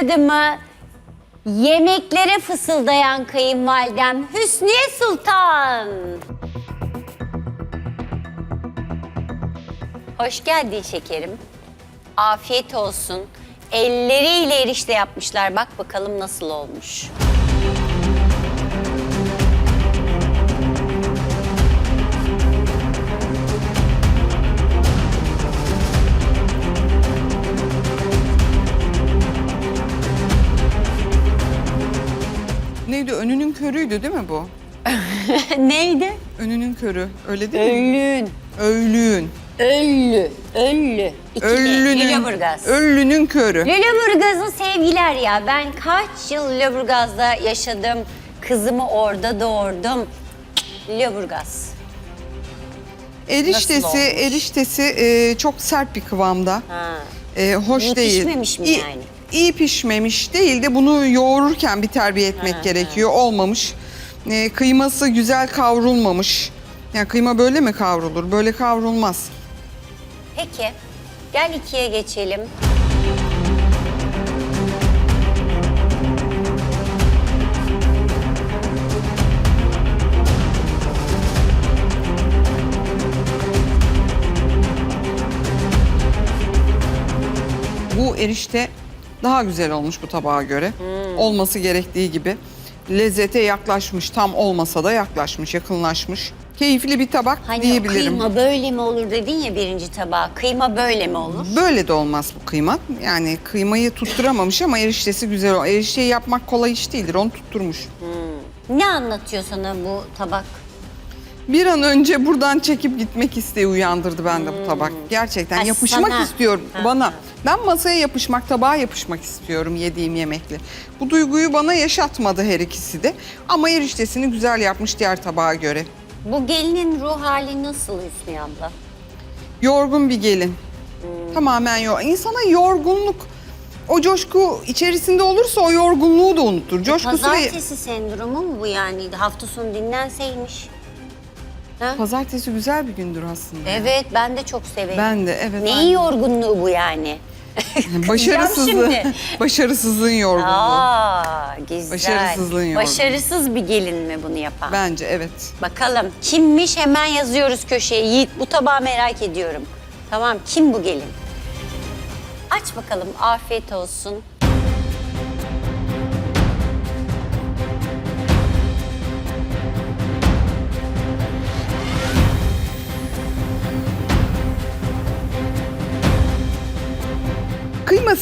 tadımı yemeklere fısıldayan kayınvalidem Hüsniye Sultan. Hoş geldin şekerim. Afiyet olsun. Elleriyle erişte yapmışlar. Bak bakalım nasıl olmuş. Neydi? Önünün körü. Öyle değil mi? Öllün. Öğlüğün. Öllü. Öllü. İki Öllünün. Lüleburgaz. Öllünün körü. Lüleburgaz'ın sevgiler ya. Ben kaç yıl Lüleburgaz'da yaşadım. Kızımı orada doğurdum. Lüleburgaz. Eriştesi, olmuş? eriştesi e, çok sert bir kıvamda. Ha. E, hoş İyi değil. pişmemiş mi İyi- yani? İyi pişmemiş değil de bunu yoğururken bir terbiye etmek gerekiyor. Olmamış. E, kıyması güzel kavrulmamış. Yani kıyma böyle mi kavrulur? Böyle kavrulmaz. Peki. Gel ikiye geçelim. Bu erişte daha güzel olmuş bu tabağa göre. Hmm. Olması gerektiği gibi. Lezzete yaklaşmış, tam olmasa da yaklaşmış, yakınlaşmış. Keyifli bir tabak Hani diyebilirim. kıyma böyle mi olur dedin ya birinci tabağa. Kıyma böyle mi olur? Böyle de olmaz bu kıyma. Yani kıymayı tutturamamış ama eriştesi güzel. o. Erişteyi yapmak kolay iş değildir. Onu tutturmuş. Ne anlatıyor sana bu tabak? Bir an önce buradan çekip gitmek isteği uyandırdı bende bu tabak. Gerçekten Hmm. Ha, yapışmak sana. istiyorum Ha, bana. Ben masaya yapışmak, tabağa yapışmak istiyorum yediğim yemekle. Bu duyguyu bana yaşatmadı her ikisi de. Ama eriştesini güzel yapmış diğer tabağa göre. Bu gelinin ruh hali nasıl Hüsniye abla? Yorgun bir gelin. Hmm. Tamamen yor. İnsana yorgunluk, o coşku içerisinde olursa o yorgunluğu da unutur. Coşkusu ve... Pazartesi sendromu mu bu yani? Hafta sonu dinlenseymiş. Ha? Pazartesi güzel bir gündür aslında. Evet ben de çok severim. Ben de evet. Neyin ben- yorgunluğu bu yani? Başarısızlığı, başarısızlığın yorgunluğu. Aa güzel. Başarısızlığın yorgunluğu. Başarısız bir gelin mi bunu yapan? Bence evet. Bakalım kimmiş hemen yazıyoruz köşeye. Yiğit bu tabağı merak ediyorum. Tamam kim bu gelin? Aç bakalım afiyet olsun.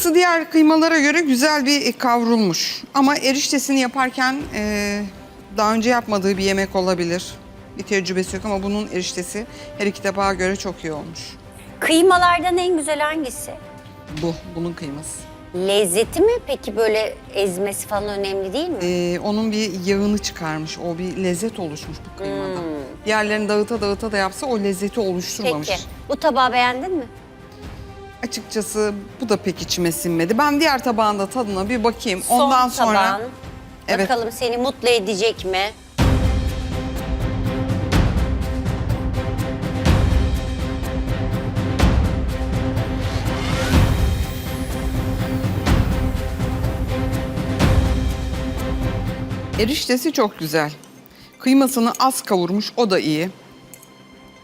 Kıyması diğer kıymalara göre güzel bir kavrulmuş. Ama eriştesini yaparken e, daha önce yapmadığı bir yemek olabilir. Bir tecrübesi yok ama bunun eriştesi her iki tabağa göre çok iyi olmuş. Kıymalardan en güzel hangisi? Bu, bunun kıyması. Lezzeti mi peki böyle ezmesi falan önemli değil mi? E, onun bir yağını çıkarmış. O bir lezzet oluşmuş bu kıymada. Hmm. Diğerlerini dağıta dağıta da yapsa o lezzeti oluşturmamış. Peki. Bu tabağı beğendin mi? Açıkçası bu da pek içime sinmedi. Ben diğer tabağında tadına bir bakayım. Son Ondan sonra tabağın. Evet. Bakalım seni mutlu edecek mi? eriştesi çok güzel. Kıymasını az kavurmuş, o da iyi.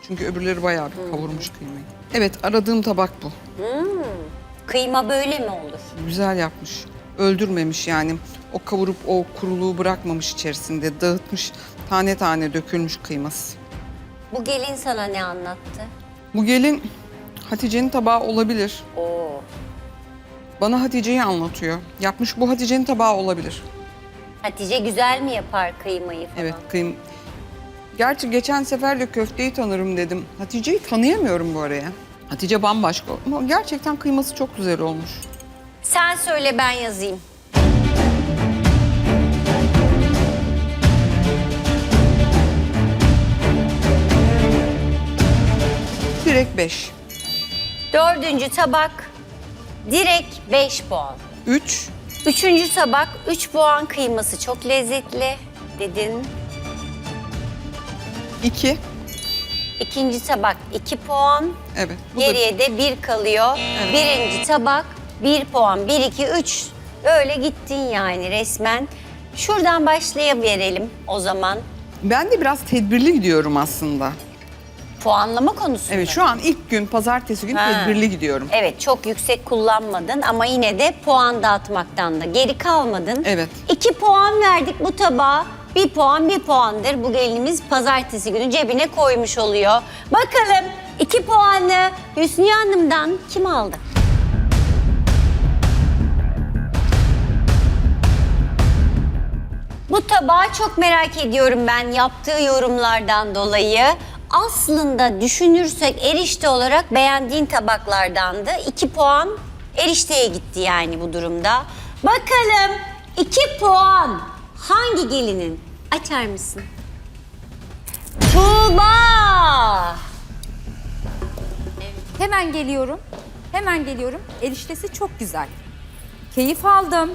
Çünkü öbürleri bayağı bir kavurmuş kıymayı. Evet, aradığım tabak bu. Kıyma böyle mi olur? Güzel yapmış. Öldürmemiş yani. O kavurup o kuruluğu bırakmamış içerisinde. Dağıtmış, tane tane dökülmüş kıyması. Bu gelin sana ne anlattı? Bu gelin Hatice'nin tabağı olabilir. Oo. Bana Hatice'yi anlatıyor. Yapmış bu Hatice'nin tabağı olabilir. Hatice güzel mi yapar kıymayı falan? Evet kıym. Gerçi geçen sefer de köfteyi tanırım dedim. Hatice'yi tanıyamıyorum bu araya. Hatice bambaşka ama gerçekten kıyması çok güzel olmuş. Sen söyle ben yazayım. Direkt 5. Dördüncü tabak direkt 5 puan. 3. Üçüncü tabak 3 puan kıyması çok lezzetli dedin. 2. İkinci tabak 2 puan. Evet. Bu da Geriye de 1 kalıyor. Birinci tabak 1 puan. 1, 2, 3 Öyle gittin yani resmen. Şuradan başlayabilirim o zaman. Ben de biraz tedbirli gidiyorum aslında. Puanlama konusunda. Evet şu an ilk gün pazartesi günü Ha. tedbirli gidiyorum. Evet çok yüksek kullanmadın ama yine de puan dağıtmaktan da geri kalmadın. Evet. İki puan verdik bu tabağa. Bir puan bir puandır. Bu gelinimiz pazartesi günü cebine koymuş oluyor. Bakalım iki puanı Hüsniye Hanım'dan kim aldı? Bu tabağı çok merak ediyorum ben yaptığı yorumlardan dolayı. Aslında düşünürsek erişte olarak beğendiğin tabaklardandı. İki puan erişteye gitti yani bu durumda. Bakalım iki puan hangi gelinin? Açar mısın? Tuğba! Hemen geliyorum. Hemen geliyorum. Eriştesi çok güzel. Keyif aldım.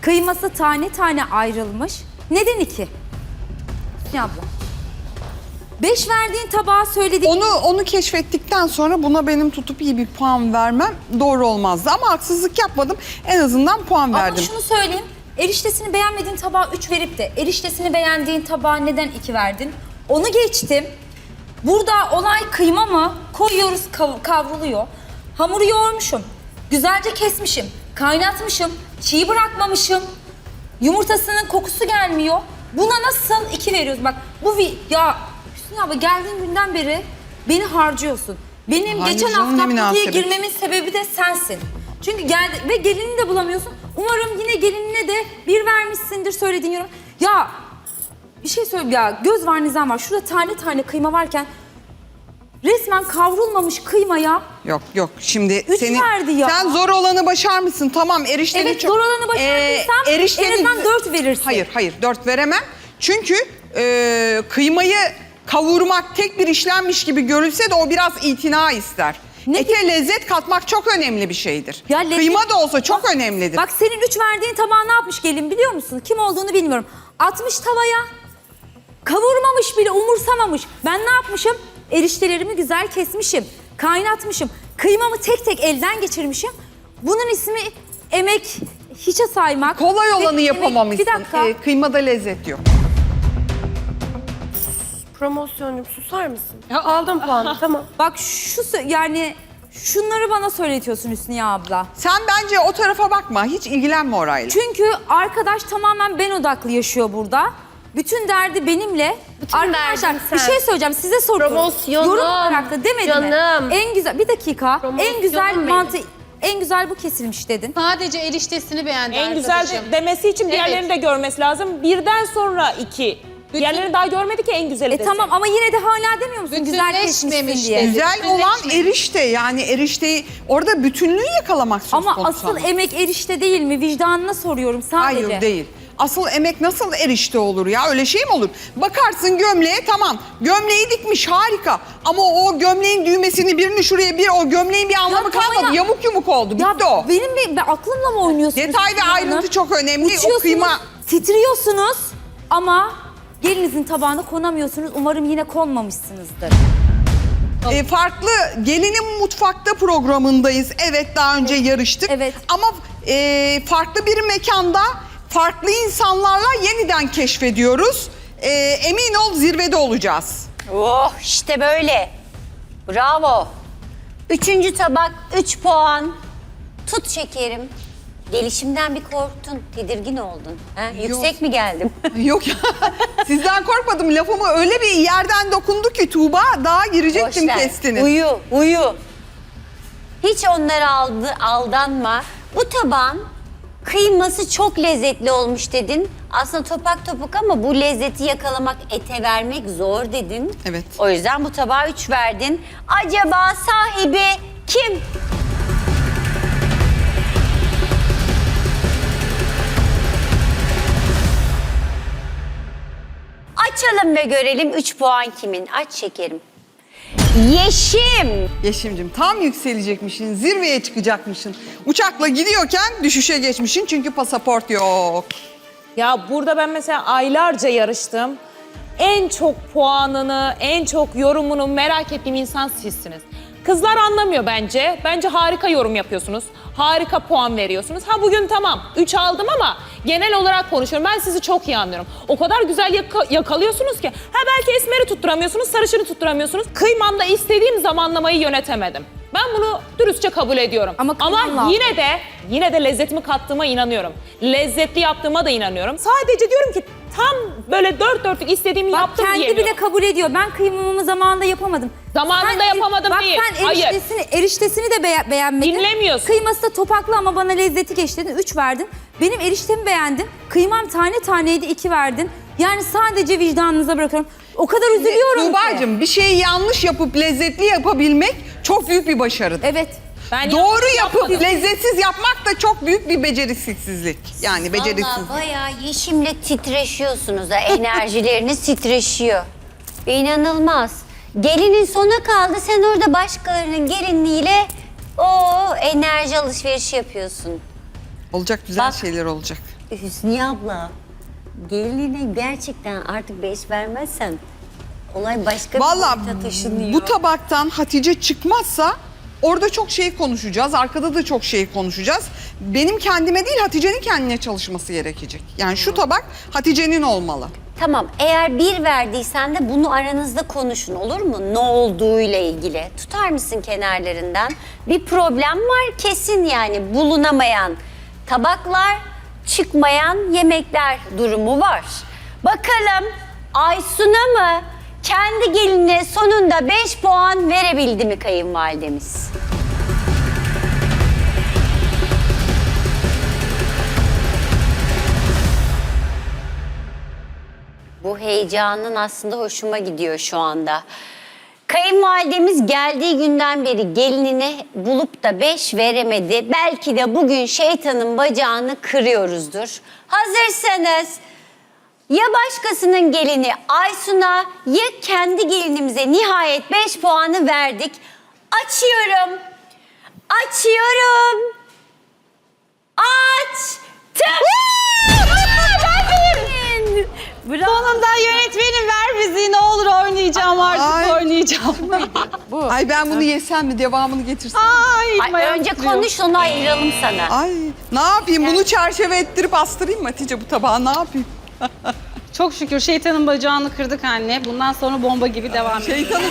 Kıyması tane tane ayrılmış. Neden iki? Ne abla? Beş verdiğin tabağa söylediğin... Onu onu keşfettikten sonra buna benim tutup iyi bir puan vermem doğru olmazdı. Ama haksızlık yapmadım. En azından puan Ama verdim. şunu söyleyeyim. Eriştesini beğenmediğin tabağa 3 verip de eriştesini beğendiğin tabağa neden 2 verdin? Onu geçtim. Burada olay kıyma mı? Koyuyoruz kav- kavruluyor. Hamuru yoğurmuşum. Güzelce kesmişim. Kaynatmışım. Çiğ bırakmamışım. Yumurtasının kokusu gelmiyor. Buna nasıl 2 veriyoruz? Bak bu vi- ya Hüsnü abla geldiğin günden beri beni harcıyorsun. Benim Hayır geçen canım, ne hafta münasebet. girmemin sebebi de sensin. Çünkü geldi ve gelini de bulamıyorsun. Umarım yine gelinine de bir vermişsindir söylediğin yorum. Ya bir şey söyle ya göz var nizam var. Şurada tane tane kıyma varken resmen kavrulmamış kıymaya Yok yok şimdi Üç senin verdi ya. sen zor olanı başarmışsın tamam erişteni Evet, çok. zor olanı başardıysam Ee, erişteni- en azından dört verirsin. Hayır hayır dört veremem. Çünkü e, kıymayı kavurmak tek bir işlenmiş gibi görülse de o biraz itina ister. Ne Ete lezzet katmak çok önemli bir şeydir. Ya lezzet- Kıyma da olsa çok önemlidir. Bak senin üç verdiğin tabağa ne yapmış gelin biliyor musun? Kim olduğunu bilmiyorum. Atmış tavaya. Kavurmamış bile umursamamış. Ben ne yapmışım? Eriştelerimi güzel kesmişim. Kaynatmışım. Kıymamı tek tek elden geçirmişim. Bunun ismi emek hiçe saymak. Kolay olanı emek- yapamamışsın. Bir dakika. Ee, kıymada lezzet yok. Promosyonum susar mısın? Ya aldım puanı tamam. Bak şu yani şunları bana söyletiyorsun Hüsniye abla. Sen bence o tarafa bakma. Hiç ilgilenme orayla. Çünkü arkadaş tamamen ben odaklı yaşıyor burada. Bütün derdi benimle. Arkadaşlar derdin bir sen. şey söyleyeceğim size soruyorum. Promosyonum, Yorum olarak da demedi mi? canım. En güzel bir dakika. En Promosyonum güzel benim. mantı en güzel bu kesilmiş dedin. Sadece eriştesini beğendi En güzel arkadaşım. de- demesi için diğerlerini de görmesi lazım. Birden sonra iki. Diğerlerini daha görmedi ki en güzeli E desin. tamam ama yine de hala demiyor musun güzel Bütünleşmemiş diye. dedi. Güzel olan erişte yani erişteyi orada bütünlüğü yakalamak söz Ama konusu asıl ama. emek erişte değil mi? Vicdanına soruyorum sadece. Hayır değil. Asıl emek nasıl erişte olur ya? Öyle şey mi olur? Bakarsın gömleğe tamam. Gömleği dikmiş harika. Ama o gömleğin düğmesini birini şuraya bir o gömleğin bir anlamı tamam kalmadı. ya. Yamuk yumuk oldu. Ya Bitti o. benim bir ben aklımla mı oynuyorsunuz? Detay ve Hanım? ayrıntı çok önemli. O Uçuyorsunuz, kıyma titriyorsunuz ama gelinizin tabağına konamıyorsunuz. Umarım yine konmamışsınızdır. e, farklı gelinin mutfakta programındayız. Evet daha önce yarıştık. Evet. Ama e, farklı bir mekanda farklı insanlarla yeniden keşfediyoruz. E, emin ol zirvede olacağız. Oh işte böyle. Bravo. Üçüncü tabak 3 puan. Tut şekerim. Gelişimden bir korktun, tedirgin oldun. Ha? Yüksek mi geldim? Yok ya. Sizden korkmadım. Lafımı öyle bir yerden dokundu ki Tuğba daha girecektim Boş ver. kestiniz. Uyu, uyu. Hiç onlara aldı, aldanma. Bu taban kıyması çok lezzetli olmuş dedin. Aslında topak topuk ama bu lezzeti yakalamak, ete vermek zor dedin. Evet. O yüzden bu tabağa 3 verdin. Acaba sahibi kim? Açalım ve görelim 3 puan kimin? Aç şekerim. Yeşim. Yeşimcim tam yükselecekmişsin, zirveye çıkacakmışsın. Uçakla gidiyorken düşüşe geçmişsin çünkü pasaport yok. Ya burada ben mesela aylarca yarıştım. En çok puanını, en çok yorumunu merak ettiğim insan sizsiniz. Kızlar anlamıyor bence. Bence harika yorum yapıyorsunuz. Harika puan veriyorsunuz. Ha bugün tamam 3 aldım ama genel olarak konuşuyorum. Ben sizi çok iyi anlıyorum. O kadar güzel yaka- yakalıyorsunuz ki. Ha belki esmeri tutturamıyorsunuz, sarışını tutturamıyorsunuz. Kıymamda istediğim zamanlamayı yönetemedim. Ben bunu dürüstçe kabul ediyorum. Ama kıymam lazım. yine de yine de lezzetimi kattığıma inanıyorum. Lezzetli yaptığıma da inanıyorum. Sadece diyorum ki tam böyle dört dörtlük istediğimi Bak yaptım kendi diyemiyorum. bile kabul ediyor. Ben kıymamımı zamanında yapamadım. Zamanında Sen- yapamadım bak, değil. sen Hayır. eriştesini, eriştesini de beye- beğenmedin. Dinlemiyorsun. Kıyması da topaklı ama bana lezzeti geçti dedin. 3 verdin. Benim eriştemi beğendin. Kıymam tane taneydi 2 verdin. Yani sadece vicdanınıza bırakıyorum. O kadar üzülüyorum ki. Tuğba'cığım bir şeyi yanlış yapıp lezzetli yapabilmek çok büyük bir başarıdır. Evet. Ben Doğru yapıp lezzetsiz yapmak da çok büyük bir beceriksizlik. Yani beceriksiz. Valla bayağı yeşimle titreşiyorsunuz da enerjileriniz titreşiyor. İnanılmaz. Gelinin sona kaldı sen orada başkalarının gelinliğiyle o enerji alışverişi yapıyorsun. Olacak güzel Bak. şeyler olacak. Hüsniye abla gelinine gerçekten artık beş vermezsen olay başka Valla bir boyuta taşınıyor. bu tabaktan Hatice çıkmazsa orada çok şey konuşacağız. Arkada da çok şey konuşacağız. Benim kendime değil Hatice'nin kendine çalışması gerekecek. Yani şu tabak Hatice'nin olmalı. Tamam eğer bir verdiysen de bunu aranızda konuşun olur mu? Ne olduğuyla ilgili. Tutar mısın kenarlarından? Bir problem var kesin yani bulunamayan tabaklar, çıkmayan yemekler durumu var. Bakalım Aysun'a mı kendi geline sonunda 5 puan verebildi mi kayınvalidemiz? Bu heyecanın aslında hoşuma gidiyor şu anda. Kayınvalidemiz geldiği günden beri gelinini bulup da beş veremedi. Belki de bugün şeytanın bacağını kırıyoruzdur. Hazırsanız ya başkasının gelini Aysun'a ya kendi gelinimize nihayet 5 puanı verdik. Açıyorum. Açıyorum. Açtım. Sonunda yönetmenim ver bizi ne olur oynayacağım artık Ay. oynayacağım. Ay ben bunu yesem mi devamını getirsem? Ay, Ay, önce titriyor. konuş onu ayıralım sana. Ay ne yapayım bunu çerçeve ettirip astırayım mı Hatice bu tabağı ne yapayım? Çok şükür şeytanın bacağını kırdık anne. Bundan sonra bomba gibi devam ediyor. Şeytanı